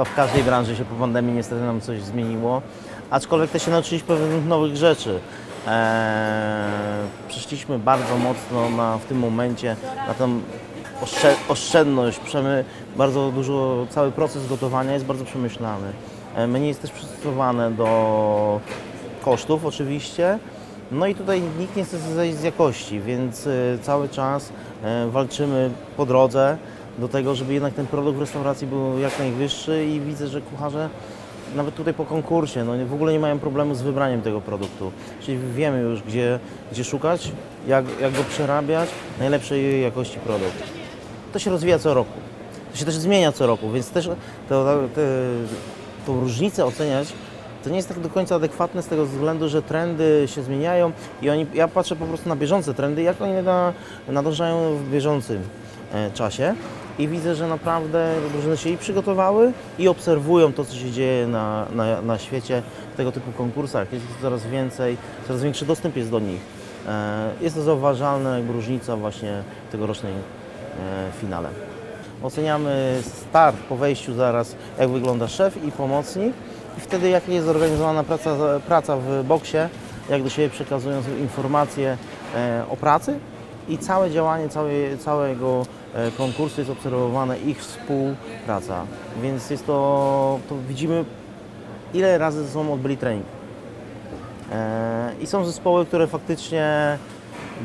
chyba w każdej branży się po pandemii niestety nam coś zmieniło, aczkolwiek też się nauczyliśmy pewnych nowych rzeczy. Eee, przyszliśmy bardzo mocno na, w tym momencie na tą oszczę- oszczędność, przemy, bardzo dużo, cały proces gotowania jest bardzo przemyślany. E, Menu jest też przystosowane do kosztów oczywiście, no i tutaj nikt nie chce zejść z jakości, więc e, cały czas e, walczymy po drodze do tego, żeby jednak ten produkt w restauracji był jak najwyższy i widzę, że kucharze nawet tutaj po konkursie, no w ogóle nie mają problemu z wybraniem tego produktu. Czyli wiemy już, gdzie, gdzie szukać, jak, jak go przerabiać, najlepszej jakości produkt. To się rozwija co roku. To się też zmienia co roku, więc też tą różnicę oceniać to nie jest tak do końca adekwatne z tego względu, że trendy się zmieniają i oni, ja patrzę po prostu na bieżące trendy, jak oni na, nadążają w bieżącym e, czasie i widzę, że naprawdę drużyny się i przygotowały i obserwują to, co się dzieje na, na, na świecie w tego typu konkursach. Jest coraz więcej, coraz większy dostęp jest do nich. E, Jest to zauważalna różnica właśnie w tegorocznej e, finale. Oceniamy start po wejściu zaraz, jak wygląda szef i pomocnik i wtedy jak jest zorganizowana praca, praca w boksie, jak do siebie przekazują informacje e, o pracy i całe działanie całe, całego e, konkursu jest obserwowana ich współpraca. Więc jest to, to widzimy ile razy ze sobą odbyli trening. E, I są zespoły, które faktycznie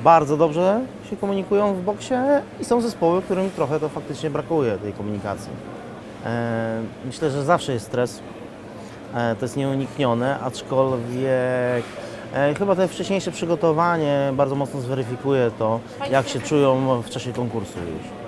bardzo dobrze się komunikują w boksie i są zespoły, którym trochę to faktycznie brakuje tej komunikacji. E, Myślę, że zawsze jest stres. To jest nieuniknione, aczkolwiek chyba to wcześniejsze przygotowanie bardzo mocno zweryfikuje to, jak się czują w czasie konkursu już.